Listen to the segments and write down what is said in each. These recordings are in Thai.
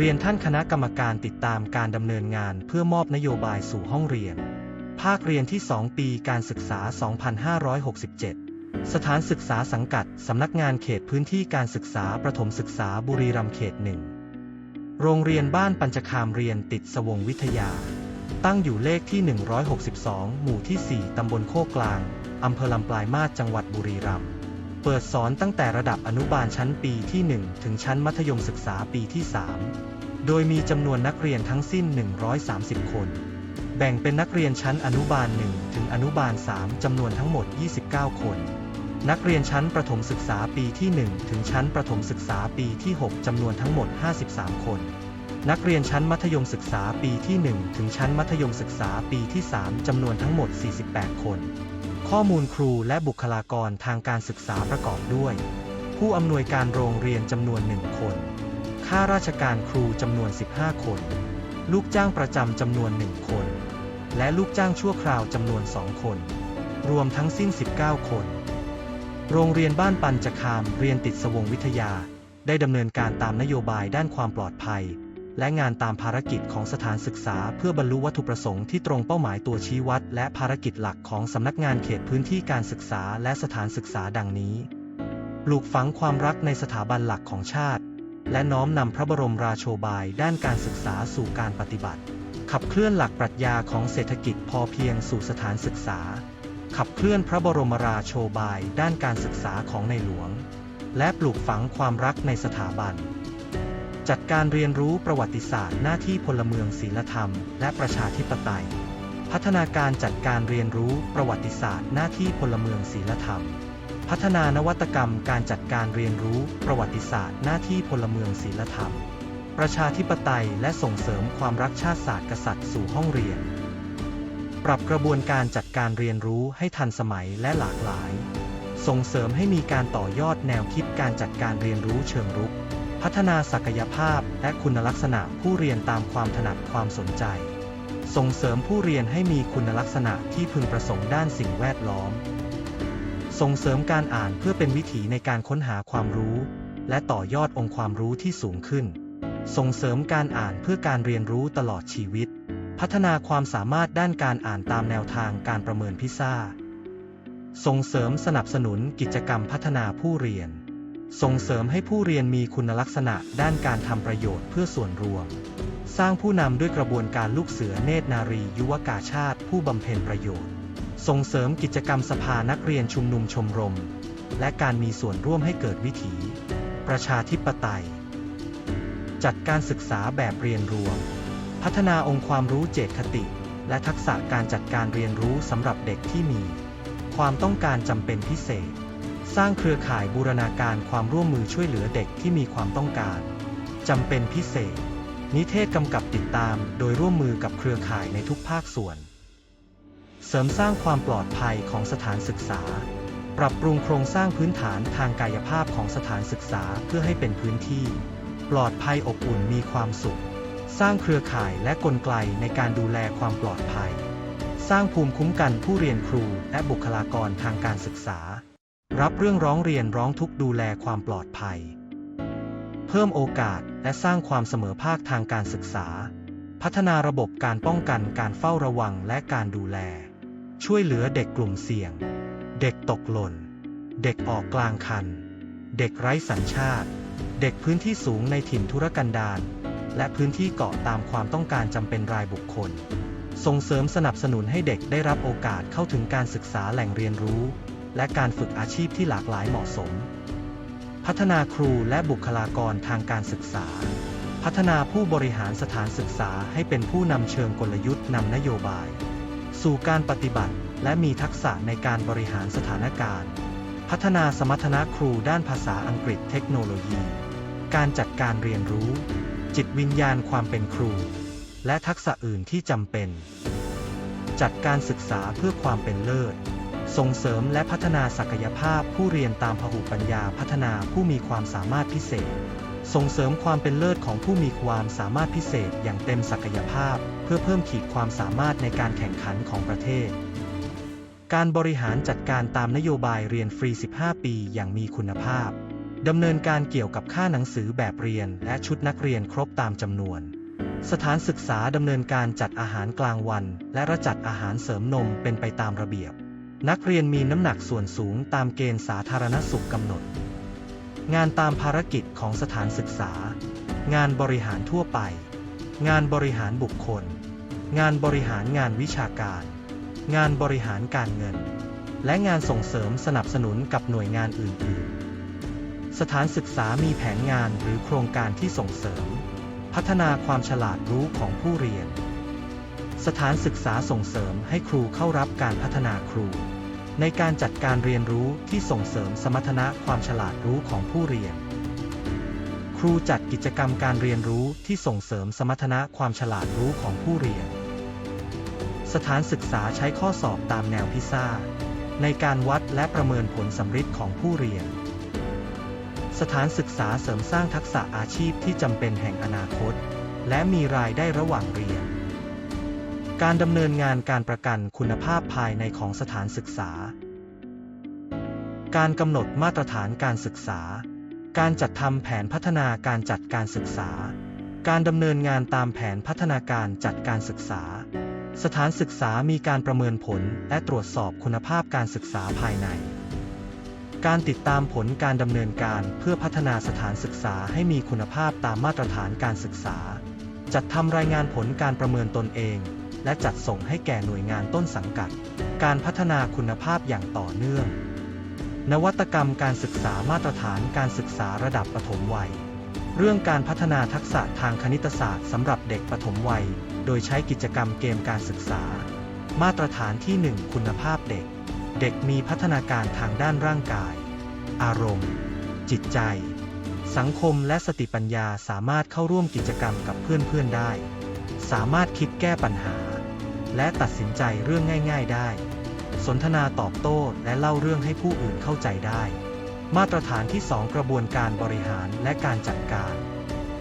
เรียนท่านคณะกรรมการติดตามการดำเนินงานเพื่อมอบนโยบายสู่ห้องเรียน ภาคเรียนที่ 2 ปีการศึกษา 2567 สถานศึกษาสังกัด สำนักงานเขตพื้นที่การศึกษาประถมศึกษาบุรีรัมย์เขตหนึ่ง โรงเรียนบ้านปัญจคามเรียนติดสวงวิทยา ตั้งอยู่เลขที่ 162 หมู่ที่ 4 ตำบลโคกกลาง อำเภอลำปลายมาศจังหวัดบุรีรัมย์ เปิดสอนตั้งแต่ระดับอนุบาลชั้นปีที่ 1 ถึงชั้นมัธยมศึกษาปีที่ 3 โดยมีจำนวนนักเรียนทั้งสิ้น 130 คน แบ่งเป็นนักเรียนชั้นอนุบาล 1 ถึงอนุบาล 3 จำนวนทั้งหมด 29 คน นักเรียนชั้นประถมศึกษาปีที่ 1 ถึงชั้นประถมศึกษาปีที่ 6 จำนวนทั้งหมด 53 คน นักเรียนชั้นมัธยมศึกษาปีที่ 1 ถึงชั้นมัธยมศึกษาปีที่ 3 จำนวนทั้งหมด 48 คน ข้อมูลครูและบุคลากรทางการศึกษาประกอบด้วย ผู้อำนวยการโรงเรียนจำนวน1คน ข้าราชการครูจำนวน 15 คน ลูกจ้างประจำจำนวน 1 คน และลูกจ้างชั่วคราวจำนวน 2 คน รวมทั้งสิ้น 19 คน โรงเรียนบ้านปัญจคามเรียนติดสวงวิทยา ได้ดำเนินการตามนโยบายด้านความปลอดภัย และงานตามภารกิจของสถานศึกษาเพื่อบรรลุวัตถุประสงค์ที่ตรงเป้าหมายตัวชี้วัด และภารกิจหลักของสำนักงานเขตพื้นที่การศึกษาและสถานศึกษาดังนี้ ปลูกฝังความรักในสถาบันหลักของชาติ และน้อมนำพระบรมราโชบายด้านการศึกษาสู่การปฏิบัติ ขับเคลื่อนหลักปรัชญาของเศรษฐกิจพอเพียงสู่สถานศึกษา ขับเคลื่อนพระบรมราโชบายด้านการศึกษาของในหลวง และปลูกฝังความรักในสถาบัน จัดการเรียนรู้ประวัติศาสตร์หน้าที่พลเมืองศีลธรรม และประชาธิปไตย พัฒนาการจัดการเรียนรู้ประวัติศาสตร์หน้าที่พลเมืองศีลธรรม พัฒนานวัตกรรมการจัดการเรียนรู้ประวัติศาสตร์ หน้าที่พลเมืองศีลธรรม ประชาธิปไตยและส่งเสริมความรักชาติศาสตร์กษัตริย์สู่ห้องเรียน ปรับกระบวนการจัดการเรียนรู้ให้ทันสมัยและหลากหลาย ส่งเสริมให้มีการต่อยอดแนวคิดการจัดการเรียนรู้เชิงรุก พัฒนาศักยภาพและคุณลักษณะผู้เรียนตามความถนัดความสนใจ ส่งเสริมผู้เรียนให้มีคุณลักษณะที่พึงประสงค์ด้านสิ่งแวดล้อม ส่งเสริมการอ่านเพื่อเป็นวิถีในการค้นหาความรู้ และต่อยอดองค์ความรู้ที่สูงขึ้น ส่งเสริมการอ่านเพื่อการเรียนรู้ตลอดชีวิต พัฒนาความสามารถด้านการอ่านตามแนวทางการประเมินพิซ่า ส่งเสริมสนับสนุนกิจกรรมพัฒนาผู้เรียน ส่งเสริมให้ผู้เรียนมีคุณลักษณะด้านการทำประโยชน์เพื่อส่วนรวม สร้างผู้นำด้วยกระบวนการลูกเสือเนตรนารียุวกาชาติผู้บำเพ็ญประโยชน์ ส่งเสริมกิจกรรมสภานักเรียนชุมนุมชมรม และการมีส่วนร่วมให้เกิดวิถี ประชาธิปไตย จัดการศึกษาแบบเรียนรวม พัฒนาองค์ความรู้เจตคติ และทักษะการจัดการเรียนรู้สำหรับเด็กที่มี ความต้องการจำเป็นพิเศษ สร้างเครือข่ายบูรณาการความร่วมมือช่วยเหลือเด็กที่มีความต้องการจำเป็นพิเศษ นิเทศกำกับติดตามโดยร่วมมือกับเครือข่ายในทุกภาคส่วน เสริมสร้างความปลอดภัยของสถานศึกษา ปรับปรุงโครงสร้างพื้นฐานทางกายภาพของสถานศึกษาเพื่อให้เป็นพื้นที่ ปลอดภัยอบอุ่นมีความสุข สร้างเครือข่ายและกลไกในการดูแลความปลอดภัย สร้างภูมิคุ้มกันผู้เรียนครูและบุคลากรทางการศึกษา รับเรื่องร้องเรียนร้องทุกข์ดูแลความปลอดภัย เพิ่มโอกาสและสร้างความเสมอภาคทางการศึกษา พัฒนาระบบการป้องกันการเฝ้าระวังและการดูแล ช่วยเหลือเด็กกลุ่มเสี่ยง เด็กตกหล่น เด็กออกกลางคัน เด็กไร้สัญชาติ เด็กพื้นที่สูงในถิ่นทุรกันดารและพื้นที่เกาะตามความต้องการจำเป็นรายบุคคล ส่งเสริมสนับสนุนให้เด็กได้รับโอกาสเข้าถึงการศึกษาแหล่งเรียนรู้ และการฝึกอาชีพที่หลากหลายเหมาะสม พัฒนาครูและบุคลากรทางการศึกษา พัฒนาผู้บริหารสถานศึกษาให้เป็นผู้นำเชิงกลยุทธ์นำนโยบาย สู่การปฏิบัติ และมีทักษะในการบริหารสถานการณ์ พัฒนาสมรรถนะครูด้านภาษาอังกฤษเทคโนโลยี การจัดการเรียนรู้ จิตวิญญาณความเป็นครู และทักษะอื่นที่จำเป็น จัดการศึกษาเพื่อความเป็นเลิศ ส่งเสริมและพัฒนาศักยภาพผู้เรียนตามพหุปัญญาพัฒนาผู้มีความสามารถพิเศษ ส่งเสริมความเป็นเลิศของผู้มีความสามารถพิเศษอย่างเต็มศักยภาพ เพื่อเพิ่มขีดความสามารถในการแข่งขันของประเทศ การบริหารจัดการตามนโยบายเรียนฟรี 15 ปีอย่างมีคุณภาพ ดำเนินการเกี่ยวกับค่าหนังสือแบบเรียนและชุดนักเรียนครบตามจำนวน สถานศึกษาดำเนินการจัดอาหารกลางวัน และระจัดอาหารเสริมนมเป็นไปตามระเบียบ นักเรียนมีน้ำหนักส่วนสูงตามเกณฑ์สาธารณสุขกำหนด งานตามภารกิจของสถานศึกษา งานบริหารทั่วไป งานบริหารบุคคล งานบริหารงานวิชาการ งานบริหารการเงิน และงานส่งเสริมสนับสนุนกับหน่วยงานอื่น ๆ สถานศึกษามีแผนงานหรือโครงการที่ส่งเสริม พัฒนาความฉลาดรู้ของผู้เรียน สถานศึกษาส่งเสริมให้ครูเข้ารับการพัฒนาครู ในการจัดการเรียนรู้ที่ส่งเสริมสมรรถนะความฉลาดรู้ของผู้เรียน ครูจัดกิจกรรมการเรียนรู้ที่ส่งเสริมสมรรถนะความฉลาดรู้ของผู้เรียน สถานศึกษาใช้ข้อสอบตามแนวพิซซ่า ในการวัดและประเมินผลสำฤทธิ์ของผู้เรียน สถานศึกษาเสริมสร้างทักษะอาชีพที่จำเป็นแห่งอนาคต และมีรายได้ระหว่างเรียน การดำเนินงานการประกันคุณภาพภายในของสถานศึกษา การกำหนดมาตรฐานการศึกษา การจัดทำแผนพัฒนาการจัดการศึกษา การดำเนินงานตามแผนพัฒนาการจัดการศึกษา สถานศึกษามีการประเมินผลและตรวจสอบคุณภาพการศึกษาภายใน การติดตามผลการดำเนินการเพื่อพัฒนาสถานศึกษาให้มีคุณภาพตามมาตรฐานการศึกษา จัดทำรายงานผลการประเมินตนเอง และจัดส่งให้แก่หน่วยงานต้นสังกัด การพัฒนาคุณภาพอย่างต่อเนื่อง นวัตกรรมการศึกษามาตรฐานการศึกษาระดับปฐมวัย เรื่องการพัฒนาทักษะทางคณิตศาสตร์สำหรับเด็กปฐมวัย โดยใช้กิจกรรมเกมการศึกษา มาตรฐานที่ 1 คุณภาพเด็ก เด็กมีพัฒนาการทางด้านร่างกาย อารมณ์ จิตใจ สังคมและสติปัญญาสามารถเข้าร่วมกิจกรรมกับเพื่อนๆได้ สามารถคิดแก้ปัญหา และตัดสินใจเรื่องง่าย ๆ ได้ สนทนาตอบโต้และเล่าเรื่องให้ผู้อื่นเข้าใจได้ มาตรฐานที่ 2 กระบวนการบริหารและการจัดการ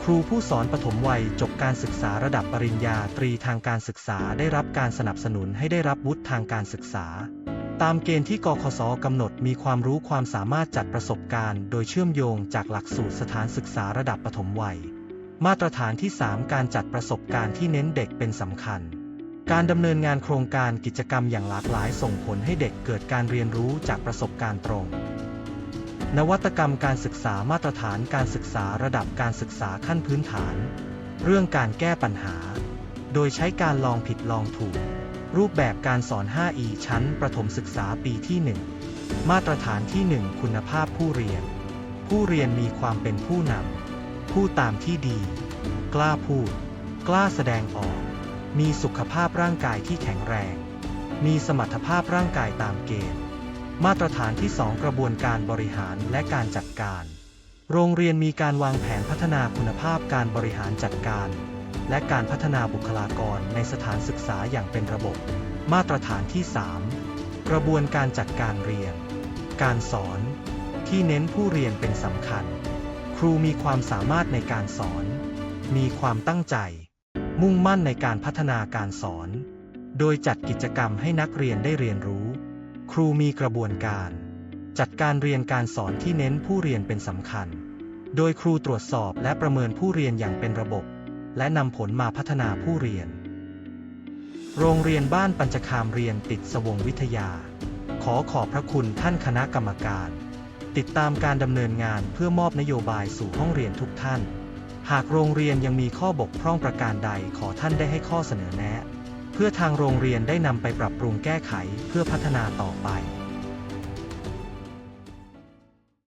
ครูผู้สอนปฐมวัยจบการศึกษาระดับปริญญาตรีทางการศึกษาได้รับการสนับสนุนให้ได้รับวุฒิทางการศึกษา ตามเกณฑ์ที่กคสกำหนดมีความรู้ความสามารถจัดประสบการณ์ โดยเชื่อมโยงจากหลักสูตรสถานศึกษาระดับปฐมวัย มาตรฐานที่ 3 การจัดประสบการณ์ที่เน้นเด็กเป็นสำคัญ การดำเนินงานโครงการกิจกรรมอย่างหลากหลายส่งผลให้เด็กเกิดการเรียนรู้จากประสบการณ์ตรง นวัตกรรมการศึกษามาตรฐานการศึกษาระดับการศึกษาขั้นพื้นฐาน เรื่องการแก้ปัญหา โดยใช้การลองผิดลองถูก รูปแบบการสอน 5E ชั้น ประถมศึกษาปีที่ 1 มาตรฐานที่ 1 คุณภาพผู้เรียน ผู้เรียนมีความเป็นผู้นำผู้ตามที่ดี กล้าพูด กล้าแสดงออก มีสุขภาพร่างกายที่แข็งแรง มีสมรรถภาพร่างกายตามเกณฑ์ มาตรฐานที่ 2 กระบวนการบริหารและการจัดการ โรงเรียนมีการวางแผนพัฒนาคุณภาพการบริหารจัดการ และการพัฒนาบุคลากรในสถานศึกษาอย่างเป็นระบบ มาตรฐานที่ 3 กระบวนการจัดการเรียน การสอน ที่เน้นผู้เรียนเป็นสำคัญ ครูมีความสามารถในการสอน มีความตั้งใจ มุ่งมั่นในการพัฒนาการสอน โดยจัดกิจกรรมให้นักเรียนได้เรียนรู้ ครูมีกระบวนการ จัดการเรียนการสอนที่เน้นผู้เรียนเป็นสำคัญ โดยครูตรวจสอบและประเมินผู้เรียนอย่างเป็นระบบ และนำผลมาพัฒนาผู้เรียน โรงเรียนบ้านปัญจคามเรียนติดสวงวิทยา ขอขอบพระคุณท่านคณะกรรมการ ติดตามการดำเนินงานเพื่อมอบนโยบายสู่ห้องเรียนทุกท่าน หากโรงเรียนยังมีข้อบกพร่องประการใดขอท่านได้ให้ข้อเสนอแนะ เพื่อทางโรงเรียนได้นำไปปรับปรุงแก้ไขเพื่อพัฒนาต่อไป